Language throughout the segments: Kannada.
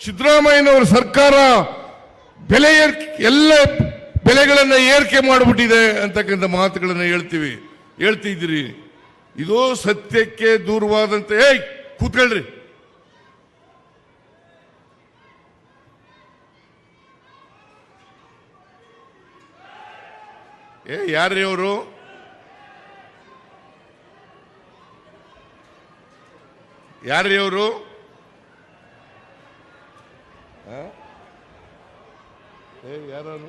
ಸಿದ್ದರಾಮಯ್ಯನವರ ಸರ್ಕಾರ ಬೆಲೆ ಎಲ್ಲ ಬೆಲೆಗಳನ್ನು ಏರಿಕೆ ಮಾಡಿಬಿಟ್ಟಿದೆ ಅಂತಕ್ಕಂಥ ಮಾತುಗಳನ್ನು ಹೇಳ್ತೀವಿ ಹೇಳ್ತಿದ್ದೀರಿ ಇದು ಸತ್ಯಕ್ಕೆ ದೂರವಾದಂತ, ಏಯ್ ಕೂತ್ಕೊಳ್ರಿ ಏ, ಯಾರ್ರಿ ಅವರು? ಯಾರ್ರಿ ಅವರು ಏ ಯಾರು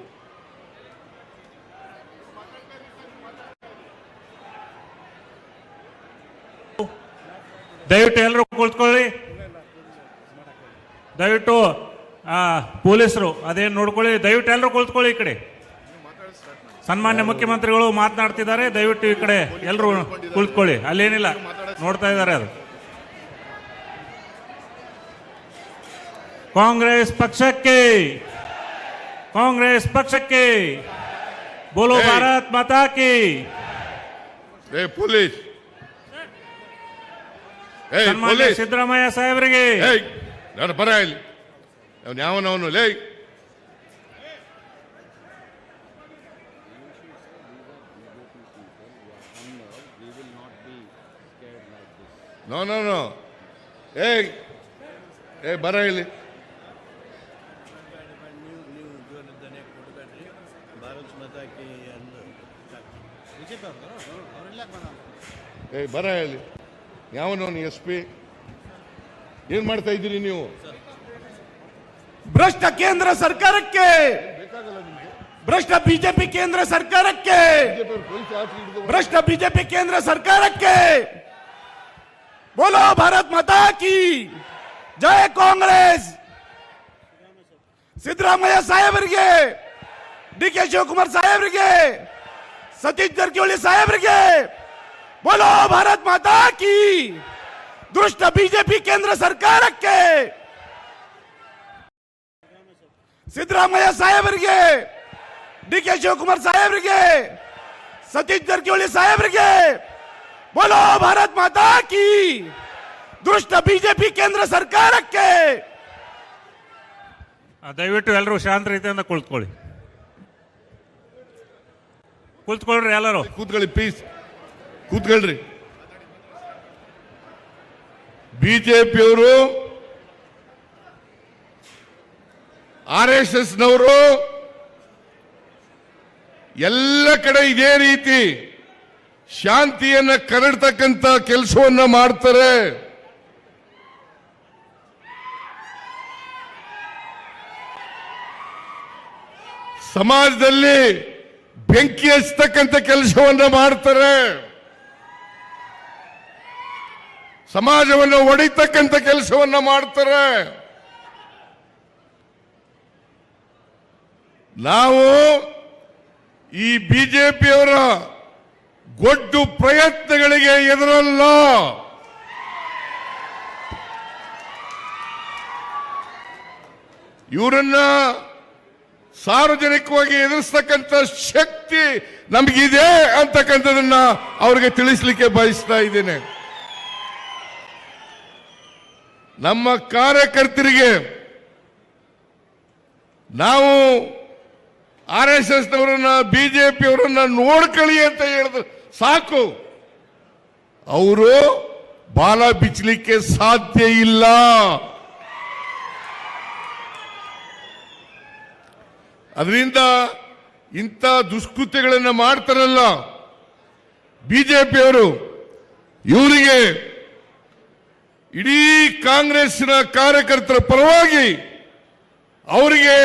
ದಯವಿಟ್ಟು ಎಲ್ಲರೂ ಕುಳಿತುಕೊಳ್ಳಿ. ದಯವಿಟ್ಟು ಪೊಲೀಸರು ಅದೇನು ನೋಡ್ಕೊಳ್ಳಿ. ದಯವಿಟ್ಟು ಎಲ್ಲರೂ ಕುಳಿತುಕೊಳ್ಳಿ ಈ ಕಡೆ. ಸನ್ಮಾನ್ಯ ಮುಖ್ಯಮಂತ್ರಿಗಳು ಮಾತನಾಡ್ತಿದ್ದಾರೆ. ದಯವಿಟ್ಟು ಈ ಕಡೆ ಎಲ್ಲರೂ ಕುಳಿತುಕೊಳ್ಳಿ. ಅಲ್ಲೇನಿಲ್ಲ, ನೋಡ್ತಾ ಇದ್ದಾರೆ ಅದು. ಕಾಂಗ್ರೆಸ್ ಪಕ್ಷಕ್ಕೆ ಕಾಂಗ್ರೆಸ್ ಪಕ್ಷಕ್ಕೆ. ಬೋಲೋ ಭಾರತ್ ಮಾತಾ ಕಿ. ಪೊಲೀಸ್. ಸನ್ಮಾನ್ಯ ಸಿದ್ದರಾಮಯ್ಯ ಸಾಹೇಬರಿಗೆ. ನಾನು ಬರ ಇಲ್ಲಿ. ಅವನು ಯಾವನವನು ಲೇ. ನೋ ನೋ ನೋ ಏಯ್ ಏ ಬರ ಇಲ್ಲಿ. ಭಾರತ್ ಮಾತಾ ಕಿ ಅಂದು ಏಯ್ ಬರ ಇಲ್ಲಿ ಯಾವನವನು ಎಸ್ ಪಿ ಏನ್ ಮಾಡ್ತಾ ಇದ್ದೀರಿ ನೀವು ಭ್ರಷ್ಟ ಕೇಂದ್ರ ಸರ್ಕಾರಕ್ಕೆ ಭ್ರಷ್ಟ ಬಿಜೆಪಿ ಕೇಂದ್ರ ಸರ್ಕಾರಕ್ಕೆ ಭ್ರಷ್ಟ ಬಿಜೆಪಿ ಕೇಂದ್ರ ಸರ್ಕಾರಕ್ಕೆ ಬೋಲೋ ಭಾರತ್ ಮಾತಾ ಕಿ ಜಯ ಕಾಂಗ್ರೆಸ್ ಸಿದ್ದರಾಮಯ್ಯ ಸಾಹೇಬರಿಗೆ ಡಿ ಕೆ ಶಿವಕುಮಾರ್ ಸಾಹೇಬ್ರಿಗೆ, ಸತೀಶ್ ಜಾರಕಿಹೊಳಿ ಸಾಹೇಬ್ರಿಗೆ, ಬೋಲೋ ಭಾರತ್ ಮಾತಾ ಕಿ, ದುಷ್ಟ ಬಿಜೆಪಿ ಕೇಂದ್ರ ಸರ್ಕಾರಕ್ಕೆ. ಸಿದ್ದರಾಮಯ್ಯ ಸಾಹೇಬರಿಗೆ, ಡಿ ಕೆ ಶಿವಕುಮಾರ್ ಸಾಹೇಬ್ರಿಗೆ, ಸತೀಶ್ ಜಾರಕಿಹೊಳಿ ಸಾಹೇಬ್ರಿಗೆ, ಬೋಲೋ ಭಾರತ್ ಮಾತಾ ಕಿ, ದುಷ್ಟ ಬಿಜೆಪಿ ಕೇಂದ್ರ ಸರ್ಕಾರಕ್ಕೆ. ದಯವಿಟ್ಟು ಎಲ್ಲರೂ ಶಾಂತ ರೀತಿಯಿಂದ ಕುಳಿತುಕೊಳ್ಳಿ. ಕುಳಿತುಕೊಳ್ರಿ ಎಲ್ಲರೂ. ಕೂತ್ಕೊಳ್ಳಿ ಪ್ಲೀಸ್ ಕೂತ್ಕೊಳ್ರಿ. ಬಿಜೆಪಿಯವರು, ಆರ್ ಎಸ್ ಎಸ್ ನವರು ಎಲ್ಲ ಕಡೆ ಇದೇ ರೀತಿ ಶಾಂತಿಯನ್ನ ಕರಡ್ತಕ್ಕಂತ ಕೆಲಸವನ್ನ ಮಾಡ್ತಾರೆ. ಸಮಾಜದಲ್ಲಿ ಬೆಂಕಿ ಹಚ್ಚತಕ್ಕಂತ ಕೆಲಸವನ್ನ ಮಾಡ್ತಾರೆ. ಸಮಾಜವನ್ನು ಒಡಿತಕ್ಕಂತ ಕೆಲಸವನ್ನ ಮಾಡ್ತಾರೆ. ನಾವು ಈ ಬಿಜೆಪಿಯವರ ಗೊಡ್ಡು ಪ್ರಯತ್ನಗಳಿಗೆ ಎದುರಲ್ಲ. ಇವರನ್ನ ಸಾರ್ವಜನಿಕವಾಗಿ ಎದುರಿಸ್ತಕ್ಕಂಥ ಶಕ್ತಿ ನಮಗಿದೆ ಅಂತಕ್ಕಂಥದನ್ನ ಅವರಿಗೆ ತಿಳಿಸ್ಲಿಕ್ಕೆ ಬಯಸ್ತಾ ಇದ್ದೇನೆ. ನಮ್ಮ ಕಾರ್ಯಕರ್ತರಿಗೆ ನಾವು ಆರ್ ಎಸ್ ಎಸ್ ನವರನ್ನ ಬಿಜೆಪಿಯವರನ್ನ ನೋಡ್ಕೊಳ್ಳಿ ಅಂತ ಹೇಳಿದ್ರು. ಸಾಕು. ಅವರು ಬಾಲ ಬಿಚ್ಚಲಿಕ್ಕೆ ಸಾಧ್ಯ ಇಲ್ಲ. ಅದರಿಂದ ಇಂಥ ದುಷ್ಕೃತ್ಯಗಳನ್ನು ಮಾಡ್ತಾರಲ್ಲ ಬಿಜೆಪಿಯವರು, ಇವರಿಗೆ ಇಡೀ ಕಾಂಗ್ರೆಸ್ನ ಕಾರ್ಯಕರ್ತರ ಪರವಾಗಿ ಅವರಿಗೆ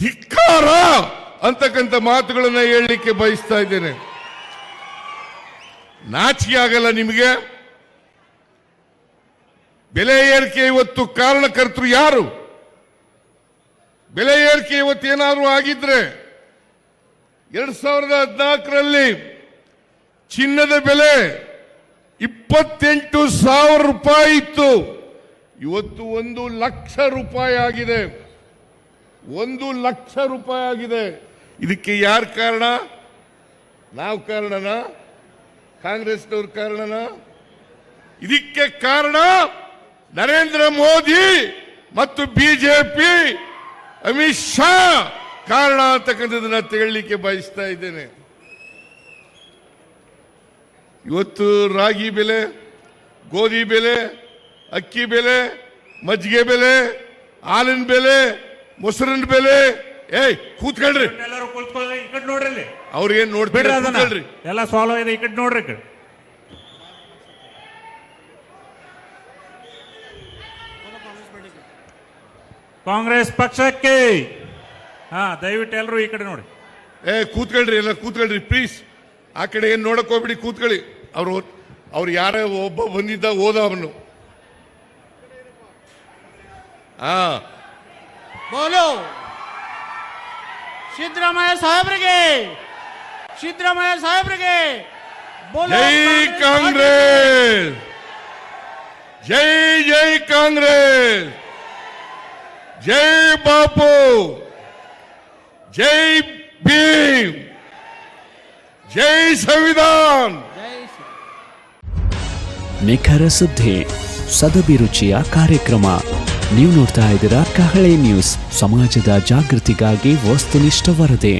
ಧಿಕ್ಕಾರ ಅಂತಕ್ಕಂಥ ಮಾತುಗಳನ್ನು ಹೇಳಲಿಕ್ಕೆ ಬಯಸ್ತಾ ಇದ್ದೇನೆ. ನಾಚಿಕೆ ಆಗಲ್ಲ ನಿಮಗೆ. ಬೆಲೆ ಏರಿಕೆ ಇವತ್ತು ಕಾರಣಕರ್ತರು ಯಾರು? ಬೆಲೆ ಏರಿಕೆ ಇವತ್ತೇನಾದರೂ ಆಗಿದ್ರೆ ಎರಡ್ ಸಾವಿರದ ಹದಿನಾಲ್ಕರಲ್ಲಿ ಚಿನ್ನದ ಬೆಲೆ ಇಪ್ಪತ್ತೆಂಟು ಸಾವಿರ ರೂಪಾಯಿ ಇತ್ತು. ಇವತ್ತು ಒಂದು ಲಕ್ಷ ರೂಪಾಯಿ ಆಗಿದೆ. ಒಂದು ಲಕ್ಷ ರೂಪಾಯಿ ಆಗಿದೆ. ಇದಕ್ಕೆ ಯಾರು ಕಾರಣ? ನಾವು ಕಾರಣನ? ಕಾಂಗ್ರೆಸ್ನವ್ರ ಕಾರಣನಾ? ಇದಕ್ಕೆ ಕಾರಣ ನರೇಂದ್ರ ಮೋದಿ ಮತ್ತು ಬಿಜೆಪಿ. ಅಮಿತ್ ಶಾ ಕಾರಣ ಅಂತಕ್ಕಂಥದ್ದನ್ನ ತೆಗಲಿಕ್ಕೆ ಬಯಸ್ತಾ ಇದ್ದೇನೆ. ಇವತ್ತು ರಾಗಿ ಬೆಲೆ ಗೋಧಿ ಬೆಲೆ ಅಕ್ಕಿ ಬೆಲೆ ಮಜ್ಜಿಗೆ ಬೆಲೆ ಹಾಲಿನ ಬೆಲೆ ಮೊಸರಿನ ಬೆಲೆ. ಏಯ್ ಕೂತ್ಕೊಳ್ರಿ. ಎಲ್ಲರೂ ಕೂತ್ಕೊಳ್ಳಿ ಈ ಕಡೆ ನೋಡ್ರಿ ಅವ್ರಿಗೇನ್ ನೋಡ್ಬಿಡ್ರಿ ಎಲ್ಲ ಸಾಲ್ವ್ ಇದೆ ಈ ಕಡೆ ನೋಡ್ರಿ ಈ ಕಡೆ ಕಾಂಗ್ರೆಸ್ ಪಕ್ಷಕ್ಕೆ. ಹಾ ದಯವಿಟ್ಟು ಎಲ್ಲರೂ ಈ ಕಡೆ ನೋಡಿ. ಏ ಕೂತ್ಕೊಳ್ರಿ ಎಲ್ಲ ಕೂತ್ಕೊಳ್ರಿ ಪ್ಲೀಸ್ ಆ ಕಡೆ ಏನ್ ನೋಡಕ್ ಹೋಗ್ಬಿಡಿ ಕೂತ್ಕೊಳ್ಳಿ. ಅವ್ರು ಅವ್ರು ಯಾರ ಒಬ್ಬ ಬಂದಿದ್ದ ಓದ ಅವನು. ಹಾ. ಬೋಲೋ. ಸಿದ್ದರಾಮಯ್ಯ ಸಾಹೇಬ್ರಿಗೆ. ಸಿದ್ದರಾಮಯ್ಯ ಸಾಹೇಬ್ರಿಗೆ. ಬೋಲೋ ಜೈ ಕಾಂಗ್ರೆಸ್. ಜೈ ಜೈ ಕಾಂಗ್ರೆಸ್. ಜೈ ಬಾಪು. ಜೈ ಭೀಮ್. ಜೈ ಸಂವಿಧಾನ್. ನಿಖರ ಸುದ್ದಿ ಸದಭಿರುಚಿಯ ಕಾರ್ಯಕ್ರಮ. ನೀವು ನೋಡ್ತಾ ಇದ್ದೀರಾ ಕಹಳೆ ನ್ಯೂಸ್, ಸಮಾಜದ ಜಾಗೃತಿಗಾಗಿ ವಸ್ತುನಿಷ್ಠ ವರದಿ.